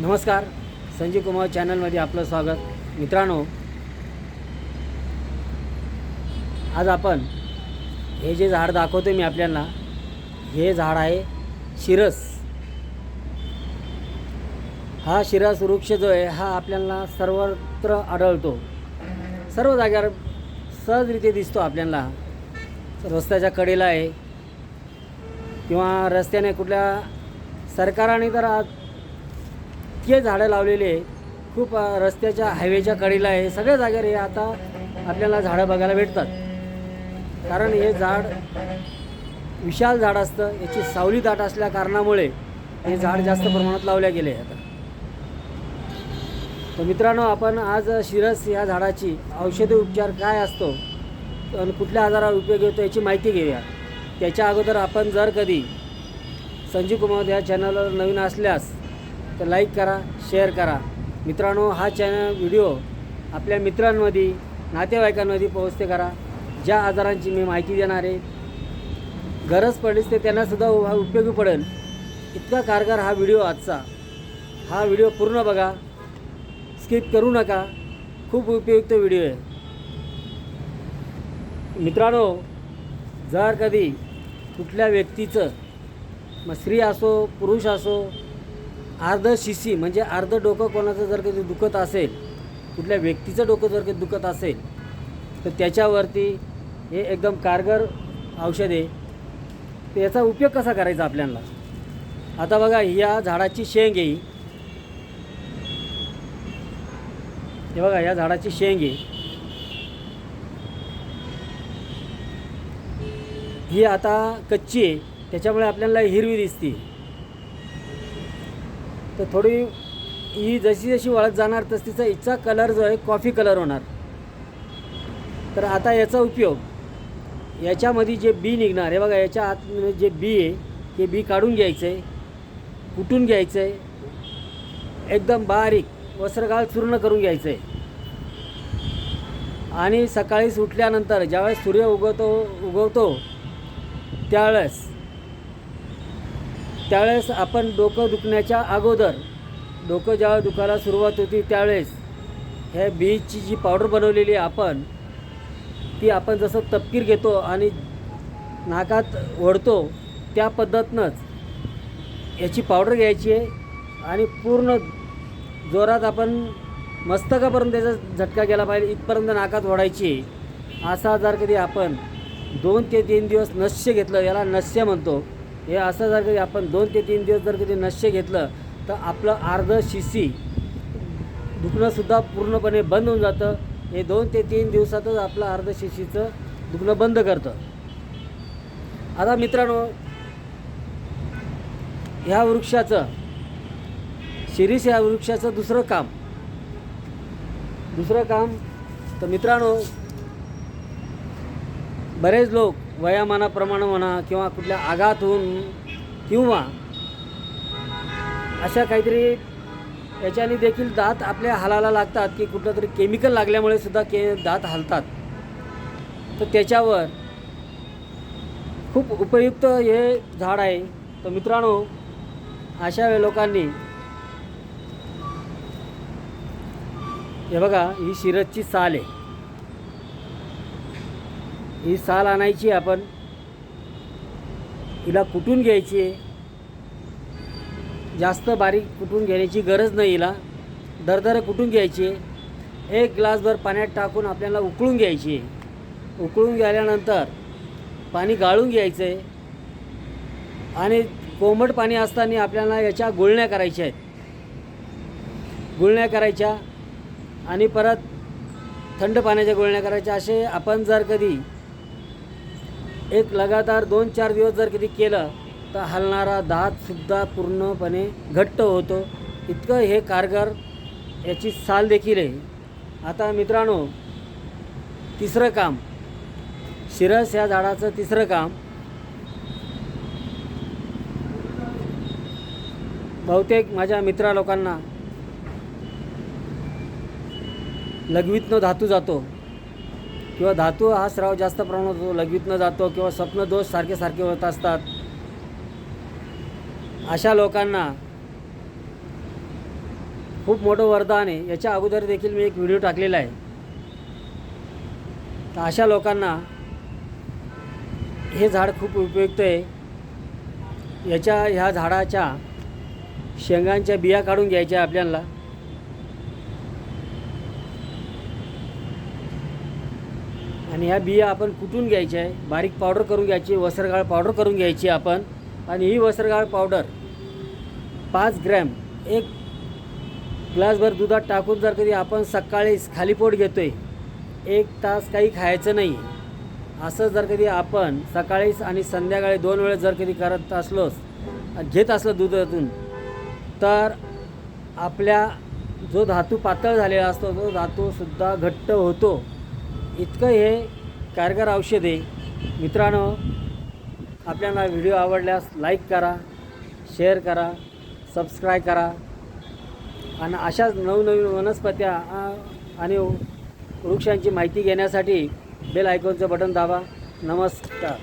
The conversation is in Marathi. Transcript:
नमस्कार संजीव कुमार चॅनलमध्ये आपलं स्वागत. मित्रांनो आज आपण हे जे झाड दाखवतो मी आपल्याला हे झाड आहे शिरस. हा शिरस वृक्ष जो आहे हा आपल्याला सर्वत्र आढळतो. सर्व जाग्यावर सहजरित्या दिसतो आपल्याला. रस्त्याच्या कडेला आहे किंवा रस्त्याने कुठल्या सरकाराने तर आज इतके झाडं लावलेले आहे. खूप रस्त्याच्या हायवेच्या कडेला आहे. सगळ्या जागेवर हे आता आपल्याला झाडं बघायला भेटतात. कारण हे झाड विशाल झाड असतं. याची सावली दाट असल्या कारणामुळे हे झाड जास्त प्रमाणात लावल्या गेले आता. तर मित्रांनो आपण आज शिरस या झाडाची औषधी उपचार काय असतो आणि कुठल्या आजारावर उपयोग येतो याची माहिती घेऊया. त्याच्या अगोदर आपण जर कधी संजीव कुमार या चॅनलवर नवीन असल्यास तर लाईक करा शेअर करा. मित्रांनो हा चॅनल व्हिडिओ आपल्या मित्रांमध्ये नातेवाईकांमध्ये पोहोचते करा. ज्या आजारांची मी माहिती देणार आहे गरज पडलीच ते त्यांनासुद्धा उ- उपयोगी पडेल. इतका कारगर हा व्हिडिओ आजचा. हा व्हिडिओ पूर्ण बघा. स्किप करू नका. खूप उपयुक्त व्हिडिओ आहे. मित्रांनो जर कधी कुठल्या व्यक्तीचं मग स्त्री असो पुरुष असो अर्ध शिशी म्हणजे अर्ध डोकं कोणाचं जर कधी दुखत असेल कुठल्या व्यक्तीचं डोकं जर कधी दुखत असेल तर त्याच्यावरती हे एकदम कारगर औषध आहे. तर याचा उपयोग कसा करायचा आपल्याला? आता बघा या झाडाची शेंग आहे. हे बघा या झाडाची शेंग आहे. ही आता कच्ची आहे. त्याच्यामुळे आपल्याला हिरवी दिसते. तर थोडी ही जशी जशी वाळत जाणार तस तिचा हिचा कलर जो आहे कॉफी कलर होणार. तर आता याचा उपयोग याच्यामध्ये जे बी निघणार हे बघा याच्या आत म्हणजे जे बी आहे ते बी काढून घ्यायचं आहे कुटून घ्यायचं आहे एकदम बारीक वस्त्रगाळ चूर्ण करून घ्यायचं आहे आणि सकाळी सुटल्यानंतर ज्यावेळेस सूर्य उगवतो उगवतो त्यावेळेस त्यावेळेस आपण डोकं दुखण्याच्या अगोदर डोकं जेव्हा दुखायला सुरुवात होती त्यावेळेस ह्या बीजची जी पावडर बनवलेली आहे आपण ती आपण जसं तपकीर घेतो आणि नाकात ओढतो त्या पद्धतीनंच याची पावडर घ्यायची आहे आणि पूर्ण जोरात आपण मस्तकापर्यंत त्याचा झटका गेला पाहिजे इथपर्यंत नाकात ओढायची असा जर कधी आपण दोन ते तीन दिवस नस्य घेतलं याला नस्य म्हणतो हे असं जर कधी आपण दोन ते तीन दिवस जर कधी नश्य घेतलं तर आपलं अर्ध शिसी दुखणंसुद्धा पूर्णपणे बंद होऊन जातं. हे दोन ते तीन दिवसातच आपलं अर्ध शिशीचं दुखणं बंद करतं. आता मित्रांनो ह्या वृक्षाचं शिरीष या वृक्षाचं दुसरं काम. दुसरं काम तर मित्रांनो बरेच लोक वयामानाप्रमाणे म्हणा किंवा कुठल्या आघातून किंवा अशा काहीतरी याच्याने देखील दात आपल्या हालाला लागतात की कुठलं तरी केमिकल लागल्यामुळे सुद्धा के दात हलतात. तर त्याच्यावर खूप उपयुक्त हे झाड आहे. तर मित्रांनो अशा वे लोकांनी हे बघा ही शिरजची साल आहे. ही साल आणायची आपण. हिला कुटून घ्यायची? आहे जास्त बारीक कुटून घेण्याची गरज नाही हिला. दरदर कुटून घ्यायची? आहे एक ग्लासभर पाण्यात टाकून आपल्याला उकळून घ्यायची. आहे उकळून गेल्यानंतर पाणी गाळून घ्यायचं. आहे आणि कोमट पाणी असताना आपल्याला याच्या गुळण्या करायच्या आहेत. गुळण्या करायच्या आणि परत थंड पाण्याच्या गुळण्या करायच्या. असे आपण जर कधी एक लगातार दोन चार दिवस जर कधी केलं तर हलणारा दातसुद्धा पूर्णपणे घट्ट होतो. इतकं हे कारगर याची साल देखील आहे. आता मित्रांनो तिसरं काम. शिरस या झाडाचं तिसरं काम. बहुतेक माझ्या मित्रा लोकांना लघवीतनं धातू जातो. किंवा धातू हा स्राव जास्त प्रमाणात होतो लघवीतनं जातो किंवा स्वप्नदोष सारखे सारखे होत असतात. अशा लोकांना खूप मोठं वरदान आहे. याच्या अगोदर देखील मी एक व्हिडिओ टाकलेला आहे. तर अशा लोकांना हे झाड खूप उपयुक्त आहे. याच्या ह्या झाडाच्या शेंगांच्या बिया काढून घ्यायच्या आपल्याला. आणि ह्या बिया आपण कुटून घ्यायच्या आहे? बारीक पावडर करून घ्यायची वसरगाळ पावडर करून घ्यायची आपण. आणि ही वसरगाळ पावडर पाच ग्रॅम एक ग्लासभर दुधात टाकून जर कधी आपण सकाळी खाली पोट घेतो आहे एक तास काही खायचं नाही. असं जर कधी आपण सकाळीच आणि संध्याकाळी दोन वेळेस जर कधी करत असलोस घेत असलं दुधातून तर आपल्या जो धातू पातळ झालेला असतो तो धातूसुद्धा घट्ट होतो. इतकं हे कारगर औषध आहे. मित्रांनो आपल्याला व्हिडिओ आवडल्यास लाईक करा शेअर करा सबस्क्राईब करा. आणि अशाच नवनवीन वनस्पत्या आणि वृक्षांची माहिती घेण्यासाठी बेल आयकॉनचं बटन दाबा. नमस्कार.